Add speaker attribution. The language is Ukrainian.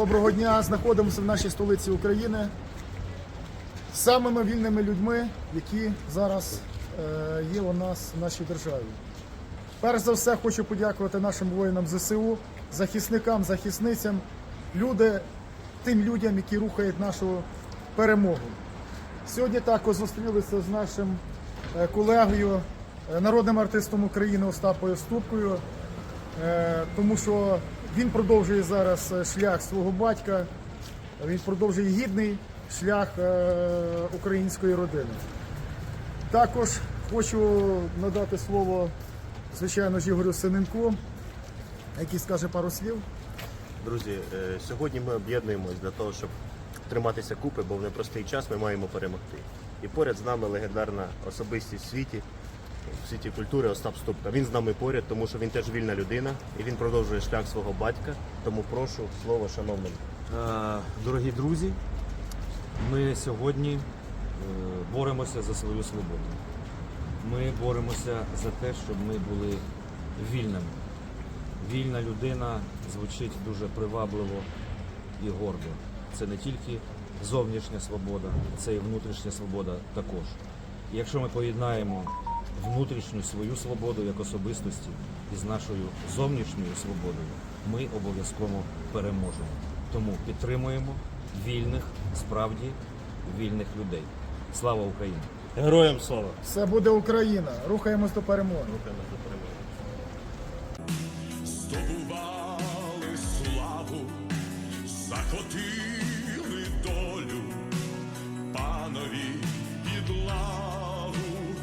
Speaker 1: Доброго дня. Знаходимося в нашій столиці України з самими вільними людьми, які зараз е, є у нас в нашій державі. Перш за все, хочу подякувати нашим воїнам ЗСУ, захисникам, захисницям, люди, тим людям, які рухають нашу перемогу. Сьогодні також зустрілися з нашим е, колегою, е, народним артистом України Остапою Ступкою, тому що він продовжує зараз е, шлях свого батька, він продовжує гідний шлях е, української родини. Також хочу надати слово, звичайно ж, Ігорю Синенку, який скаже пару слів.
Speaker 2: Друзі, е, сьогодні ми об'єднуємось для того, щоб триматися купи, бо в непростий час ми маємо перемогти. І поряд з нами легендарна особистість в світі, в світі культури Остап Ступка. Він з нами поряд, тому що він теж вільна людина і він продовжує шлях свого батька. Тому прошу слово шановним.
Speaker 3: Е, Дорогі друзі, ми сьогодні е, боремося за свою свободу. Ми боремося за те, щоб ми були вільними. Вільна людина звучить дуже привабливо і гордо. Це не тільки зовнішня свобода, це і внутрішня свобода також. Якщо ми поєднаємо внутрішню свою свободу як особистості із нашою зовнішньою свободою, ми обов'язково переможемо. Тому підтримуємо вільних, справді вільних людей. Слава Україні!
Speaker 2: Героям слава!
Speaker 1: Все буде Україна. Рухаємось до перемоги.
Speaker 2: Рухаємось до перемоги.
Speaker 4: здобували славу, захотіли